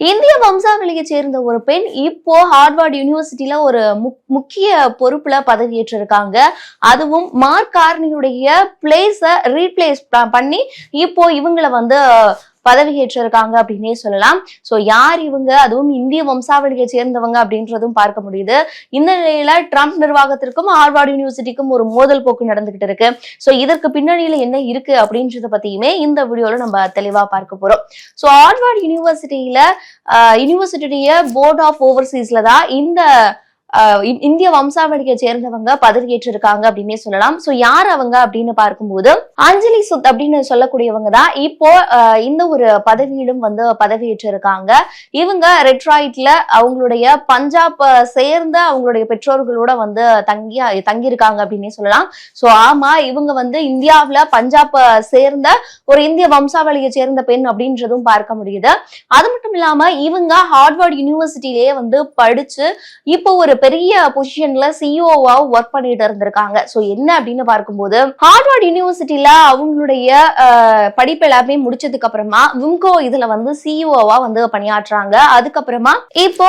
இந்திய வம்சாவளியை சேர்ந்த ஒரு பெண் இப்போ ஹார்வர்ட் யூனிவர்சிட்டியில ஒரு முக்கிய பொறுப்புல பதவியேற்றிருக்காங்க. அதுவும் மார்க் கார்னியுடைய பிளேஸ ரீப்ளேஸ் பண்ணி இப்போ இவங்களை வந்து பதவியேற்றிருக்காங்க அப்படின்னே சொல்லலாம். சோ யார் இவங்க? அதுவும் இந்திய வம்சாவளியை சேர்ந்தவங்க அப்படின்றதும் பார்க்க முடியுது. இந்த நிலையில ட்ரம்ப் நிர்வாகத்திற்கும் ஹார்வார்டு யூனிவர்சிட்டிக்கும் ஒரு மோதல் போக்கு நடந்துகிட்டு இருக்கு. சோ இதற்கு பின்னணியில என்ன இருக்கு அப்படின்றத பத்தியுமே இந்த வீடியோல நம்ம தெளிவா பார்க்க போறோம். சோ ஹார்வார்டு யூனிவர்சிட்டியில யூனிவர்சிட்டியுடைய போர்ட் ஆஃப் ஓவர்சீஸ்ல தான் இந்த இந்திய வம்சாவளியை சேர்ந்தவங்க பதவியேற்றிருக்காங்க அப்படின்னே சொல்லலாம். சோ யார் அவங்க அப்படின்னு பார்க்கும்போது அஞ்சலி சுத் அப்படின்னு சொல்லக்கூடியவங்க தான் இப்போ இந்த ஒரு பதவியிலும் வந்து பதவியேற்றிருக்காங்க. இவங்க ரெட்ராய்ட்ல அவங்களுடைய பஞ்சாப் சேர்ந்த அவங்களுடைய பெற்றோர்களோட வந்து தங்கி தங்கியிருக்காங்க அப்படின்னே சொல்லலாம். சோ ஆமா இவங்க வந்து இந்தியாவுல பஞ்சாப் சேர்ந்த ஒரு இந்திய வம்சாவளியை சேர்ந்த பெண் அப்படின்றதும் பார்க்க முடியுது. அது மட்டும் இல்லாம இவங்க ஹார்ட்வர்ட் யூனிவர்சிட்டிலேயே வந்து படிச்சு இப்போ ஒரு பெரிய பொசிஷன்ல சிஓவா ஒர்க் பண்ணிட்டு இருந்திருக்காங்க. சோ என்ன அப்படின்னு பார்க்கும்போது ஹார்வர்ட் யூனிவர்சிட்டியில அவங்களுடைய படிப்பு எல்லாமே முடிச்சதுக்கு அப்புறமா விம்கோ இதுல வந்து சிஇஓவா வந்து பணியாற்றுறாங்க அதுக்கப்புறமா இப்போ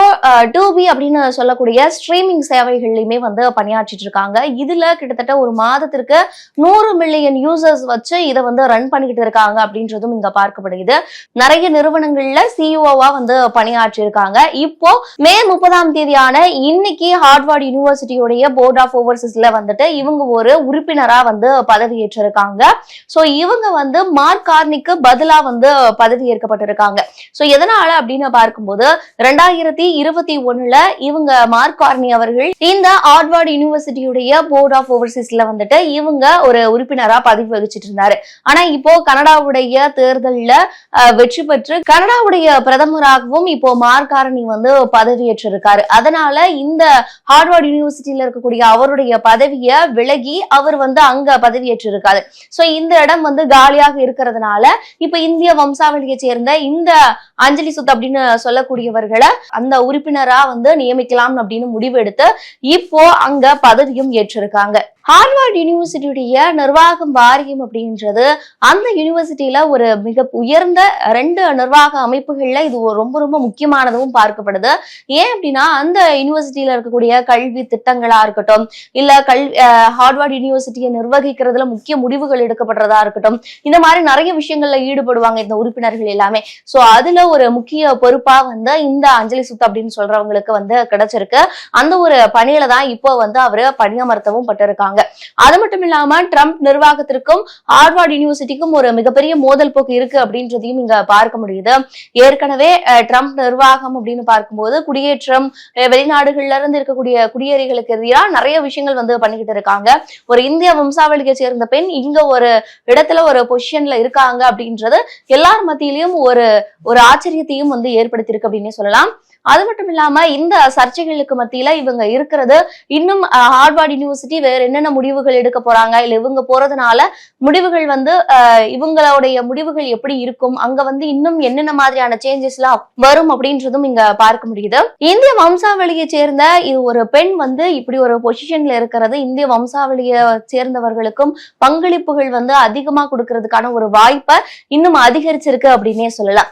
டூபி அப்படின்னு சொல்லக்கூடிய ஸ்ட்ரீமிங் சேவைகள்லயுமே வந்து பணியாற்றிட்டு இருக்காங்க. இதுல கிட்டத்தட்ட ஒரு மாதத்திற்கு நூறு மில்லியன் யூசர்ஸ் வச்சு இதை வந்து ரன் பண்ணிக்கிட்டு இருக்காங்க அப்படின்றதும் இங்க பார்க்கப்படுகிறது. நிறைய நிறுவனங்கள்ல சிஇஓவா வந்து பணியாற்றி இருக்காங்க இப்போ மே முப்பதாம் தேதியான இன்னைக்கு ஹார்வர்ட் யூனிவர்சிட்டியுடைய போர்ட் ஆஃப் ஓவர்சீஸ்ல வந்துட்டு இவங்க ஒரு உறுப்பினரா வந்து பதவியேற்றிருக்காங்க. சோ இவங்க வந்து மார்க் கார்னிக்கு பதிலா வந்து பதவி ஏற்கப்பட்டிருக்காங்க சோ எதனால அப்படின்னு பார்க்கும்போது ரெண்டாயிரத்தி இருபத்தி ஒண்ணுல இவங்க மார்க் கார்னி அவர்கள் இந்த ஹார்வர்ட் யூனிவர்சிட்டியுடைய போர்ட் ஆஃப் ஓவர்சீஸ்ல வந்துட்டு இவங்க ஒரு உறுப்பினரா பதவி வகிச்சிட்டு இருந்தாரு ஆனா இப்போ கனடாவுடைய தேர்தல்ல வெற்றி பெற்று கனடாவுடைய பிரதமராகவும் இப்போ மார்க் கார்னி வந்து பதவியேற்றிருக்காரு. அதனால இந்த ஹார்வர்ட் யூனிவர்சிட்டியில இருக்கக்கூடிய அவருடைய பதவியை விலகி அவர் வந்து அங்க பதவியேற்றிருக்காரு. சோ இந்த இடம் வந்து காலியாக இருக்கிறதுனால இப்ப இந்திய வம்சாவளியை சேர்ந்த இந்த அஞ்சலி சுத் அப்படின்னு சொல்லக்கூடியவர்களை அந்த உறுப்பினரா வந்து நியமிக்கலாம் அப்படின்னு முடிவெடுத்து இப்போ அங்க பதவியும் ஏற்றிருக்காங்க. ஹார்வர்ட் யூனிவர்சிட்டியுடைய நிர்வாகம் வாரியம் அப்படின்றது அந்த யூனிவர்சிட்டியில ஒரு மிக உயர்ந்த ரெண்டு நிர்வாக அமைப்புகள்ல இது ரொம்ப ரொம்ப முக்கியமானதும் பார்க்கப்படுது. ஏன் அப்படின்னா அந்த யூனிவர்சிட்டியில இருக்கக்கூடிய கல்வி திட்டங்களா இருக்கட்டும் இல்ல கல் ஹார்வர்ட் யூனிவர்சிட்டியை நிர்வகிக்கிறதுல முக்கிய முடிவுகள் எடுக்கப்படுறதா இருக்கட்டும் இந்த மாதிரி நிறைய விஷயங்கள்ல ஈடுபடுவாங்க இந்த உறுப்பினர்கள் எல்லாமே. சோ அதுல ஒரு முக்கிய பொறுப்பா வந்து இந்த அஞ்சலி சுத் அப்படின்னு சொல்றவங்களுக்கு வந்து கிடைச்சிருக்கு. அந்த ஒரு பணியில தான் இப்போ வந்து அவரு பணியமர்த்தவும் பட்டிருக்காங்க. அது மட்டும் இல்லாம ட்ரம்ப் நிர்வாகத்திற்கும் ஹார்வர்ட் யூனிவர்சிட்டிக்கும் ஒரு மிகப்பெரிய மோதல் போக்கு இருக்கு அப்படின்றதையும் இங்க பார்க்க முடியுது. ஏற்கனவே ட்ரம்ப் நிர்வாகம் அப்படின்னு பார்க்கும்போது குடியேற்றம் வெளிநாடுகள்ல இருந்து இருக்கக்கூடிய குடியேறிகளுக்கு எதிராக நிறைய விஷயங்கள் வந்து பண்ணிக்கிட்டு இருக்காங்க. ஒரு இந்திய வம்சாவளியை சேர்ந்த பெண் இங்க ஒரு இடத்துல ஒரு பொசிஷன்ல இருக்காங்க அப்படின்றது எல்லார் மத்தியிலயும் ஒரு ஒரு ஆச்சரியத்தையும் வந்து ஏற்படுத்தியிருக்கு அப்படின்னே சொல்லலாம். அது மட்டும் இல்லாம இந்த சர்ச்சைகளுக்கு மத்தியில இவங்க இருக்கிறது இன்னும் அஹ், ஹார்வர்ட் யூனிவர்சிட்டி வேற என்னென்ன முடிவுகள் எடுக்க போறாங்க? இல்ல இவங்க போறதுனால முடிவுகள் வந்து அஹ், இவங்களுடைய முடிவுகள் எப்படி இருக்கும்? அங்க வந்து இன்னும் என்னென்ன மாதிரியான சேஞ்சஸ் எல்லாம் வரும் அப்படின்றதும் இங்க பார்க்க முடியுது. இந்திய வம்சாவளியை சேர்ந்த இது ஒரு பெண் வந்து இப்படி ஒரு பொசிஷன்ல இருக்கிறது. இந்திய வம்சாவளியை சேர்ந்தவர்களுக்கும் பங்களிப்புகள் வந்து அதிகமா கொடுக்கறதுக்கான ஒரு வாய்ப்பை இன்னும் அதிகரிச்சிருக்கு அப்படின்னே சொல்லலாம்.